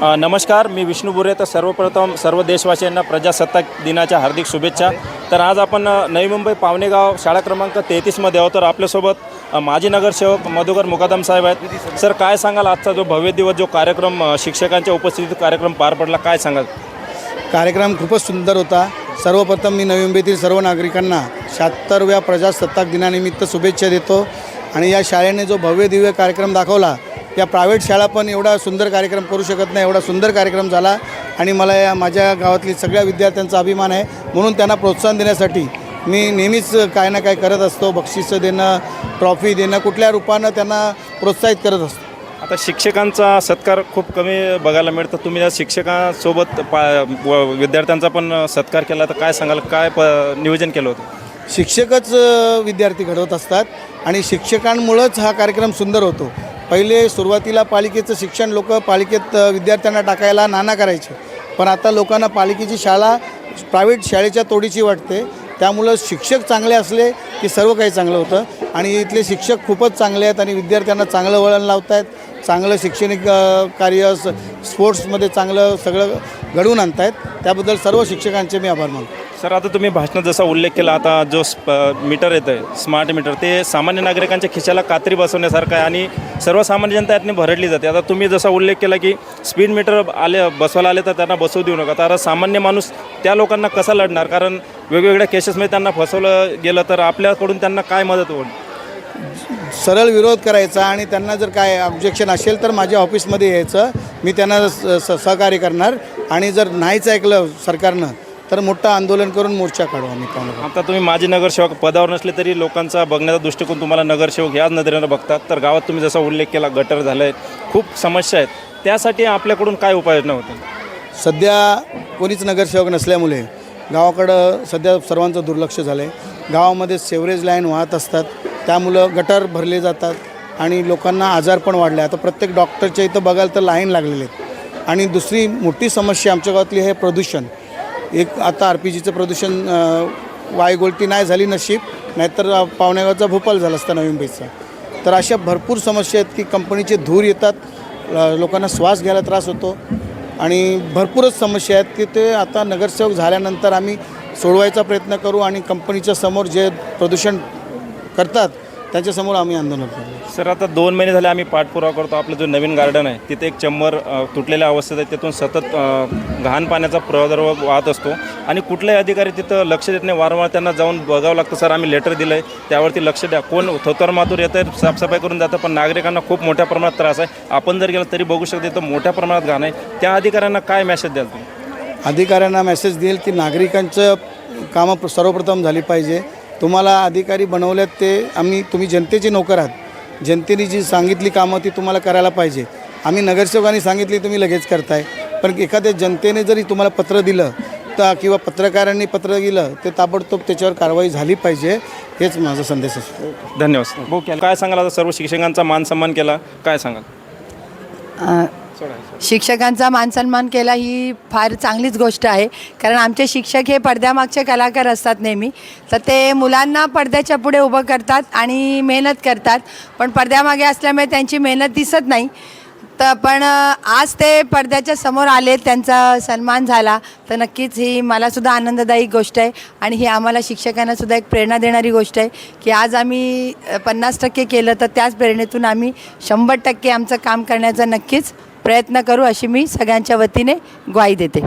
नमस्कार मी विष्णू बुरे तर सर्वप्रथम सर्व देशवासियांना प्रजासत्ताक दिनाच्या हार्दिक शुभेच्छा. तर आज आपण नवी मुंबई पावणेगाव शाळा क्रमांक तेहतीसमध्ये आहोत. तर आपल्यासोबत माजी नगरसेवक मधुकर मुकादम साहेब आहेत. सर काय सांगाल? आजचा जो भव्य दिवस जो कार्यक्रम शिक्षकांच्या उपस्थितीत कार्यक्रम पार पडला काय सांगाल? कार्यक्रम खूपच सुंदर होता. सर्वप्रथम मी नवी मुंबईतील सर्व नागरिकांना शहात्तरव्या प्रजासत्ताक दिनानिमित्त शुभेच्छा देतो. आणि या शाळेने जो भव्य दिव्य कार्यक्रम दाखवला या प्रायव्हेट शाळा पण एवढा सुंदर कार्यक्रम करू शकत नाही एवढा सुंदर कार्यक्रम झाला. आणि मला या माझ्या गावातली सगळ्या विद्यार्थ्यांचा अभिमान आहे. म्हणून त्यांना प्रोत्साहन देण्यासाठी मी नेहमीच काय ना काय करत असतो. बक्षिसं देणं ट्रॉफी देणं कुठल्या रूपानं त्यांना प्रोत्साहित करत असतो. आता शिक्षकांचा सत्कार खूप कमी बघायला मिळतं. तुम्ही या शिक्षकांसोबत पा व- विद्यार्थ्यांचा पण सत्कार केला. तर काय सांगाल? काय प नियोजन केलं होतं? शिक्षकच विद्यार्थी घडवत असतात. आणि शिक्षकांमुळंच हा कार्यक्रम सुंदर होतो. पहिले सुरुवातीला पालिकेचं शिक्षण लोक पालिकेत विद्यार्थ्यांना टाकायला नाना करायचे. पण आता लोकांना पालिकेची शाळा प्रायव्हेट शाळेच्या तोडीची वाटते. त्यामुळं शिक्षक चांगले असले की सर्व काही चांगलं होतं. आणि इथले शिक्षक खूपच चांगले आहेत आणि विद्यार्थ्यांना चांगलं वळण लावत आहेत चांगलं शैक्षणिक कार्य स्पोर्ट्समध्ये चांगलं सगळं घडवून आणत आहेत त्याबद्दल सर्व शिक्षकांचे मी आभार मानतो. सर आता तुम्ही भाषणात जसा उल्लेख केला आता जो स्प मीटर येतं आहे स्मार्ट मीटर ते सामान्य नागरिकांच्या खिशाला कात्री बसवण्यासारखं आहे आणि सर्वसामान्य जनता यातने भरडली जाते. आता तुम्ही जसा उल्लेख केला की स्पीड मीटर आले बसवायला आले तर त्यांना बसवू देऊ नका. तर आता सामान्य माणूस त्या लोकांना कसा लढणार? कारण वेगवेगळ्या केसेसमध्ये त्यांना फसवलं गेलं तर आपल्याकडून त्यांना काय मदत होईल? सरळ विरोध करायचा आणि त्यांना जर काय ऑब्जेक्शन असेल तर माझ्या ऑफिसमध्ये यायचं. मी त्यांना स- स- सहकार्य करणार आणि जर नाहीच ऐकलं सरकारनं तर मोठं आंदोलन करून मोर्चा काढू आम्ही आता तुम्ही माजी नगरसेवक पदावर नसले तरी लोकांचा बघण्याचा दृष्टिकोन तुम्हाला नगरसेवक ह्याच नजरेनं बघतात. तर गावात तुम्ही जसा उल्लेख केला गटर झालं आहे खूप समस्या आहेत. त्यासाठी आपल्याकडून काय उपाययोजना होतील सध्या कोणीच नगरसेवक नसल्यामुळे गावाकडं सध्या सर्वांचं दुर्लक्ष झालं आहे गावामध्ये सेवरेज लाईन वाहत असतात. त्यामुळं गटर भरले जातात आणि लोकांना आजार पण वाढले. आता प्रत्येक डॉक्टरच्या इथं बघाल तर लाईन लागलेले आहेत. आणि दुसरी मोठी समस्या आमच्या गावातली आहे प्रदूषण. एक आता आर पी जीचं प्रदूषण अं, वायुगोलटी नाही झाली नशीब नाहीतर पावणेगावचा भोपाल झाला असता नवी मुंबईचा तर अशा भरपूर समस्या आहेत की कंपनीचे धूर येतात लोकांना श्वास घ्यायला त्रास होतो आणि भरपूरच समस्या आहेत की ते आता नगरसेवक झाल्यानंतर आम्ही सोडवायचा प्रयत्न करू आणि कंपनीच्या समोर जे प्रदूषण करतात त्याच्यासमोर आम्ही आंदोलन करू सर आता दोन महिने झाले आम्ही पाठपुरावा करतो. आपलं जो नवीन गार्डन आहे तिथे एक चंबर अ, तुटलेल्या अवस्थेत आहे. तिथून सतत अ, घाण पाण्याचा प्रादुर्भाव वाहत असतो. आणि कुठलाही अधिकारी तिथं लक्ष देत नाही. वारंवार त्यांना जाऊन बघावं लागतं सर आम्ही लेटर दिलं आहे त्यावरती लक्ष द्या. कोण थोतर मातूर येतं आहे साफसफाई करून जातं पण नागरिकांना खूप मोठ्या प्रमाणात त्रास आहे. आपण जर गेलं तरी बघू शकते तर मोठ्या प्रमाणात घाण आहे. त्या अधिकाऱ्यांना काय मेसेज द्याल तुम्ही? अधिकाऱ्यांना मेसेज देईल की नागरिकांचं कामं सर्वप्रथम झाली पाहिजे. तुम्हाला अधिकारी बनवल्यात ते आम्ही तुम्ही जनतेचे नोकर आहात. जनतेने जी सांगितली कामं ती तुम्हाला करायला पाहिजे. आम्ही नगरसेवकांनी सांगितली तुम्ही लगेच करताय. पण एखाद्या जनतेने जरी तुम्हाला पत्र दिलं तर किंवा पत्रकारांनी पत्र दिलं ते ताबडतोब त्याच्यावर कारवाई झाली पाहिजे हेच माझा संदेश असतो. धन्यवाद. काय सांगाल आता सर्व शिक्षकांचा मान सन्मान केला काय सांगाल? शिक्षकांचा मानसन्मान केला ही फार चांगलीच गोष्ट आहे. कारण आमचे शिक्षक हे पडद्यामागचे कलाकार असतात नेहमी. तर ते मुलांना पडद्याच्या पुढे उभं करतात आणि मेहनत करतात. पण पडद्यामागे असल्यामुळे त्यांची मेहनत दिसत नाही. तर पण आज ते पडद्याच्या समोर आले त्यांचा सन्मान झाला. तर नक्कीच ही मलासुद्धा आनंददायी गोष्ट आहे. आणि ही आम्हाला शिक्षकांनासुद्धा एक प्रेरणा देणारी गोष्ट आहे की आज आम्ही पन्नास टक्के केलं तर त्याच प्रेरणेतून आम्ही शंभर टक्के आमचं काम करण्याचा नक्कीच प्रयत्न करू अशी मी सगळ्यांच्या वतीने ग्वाही देते.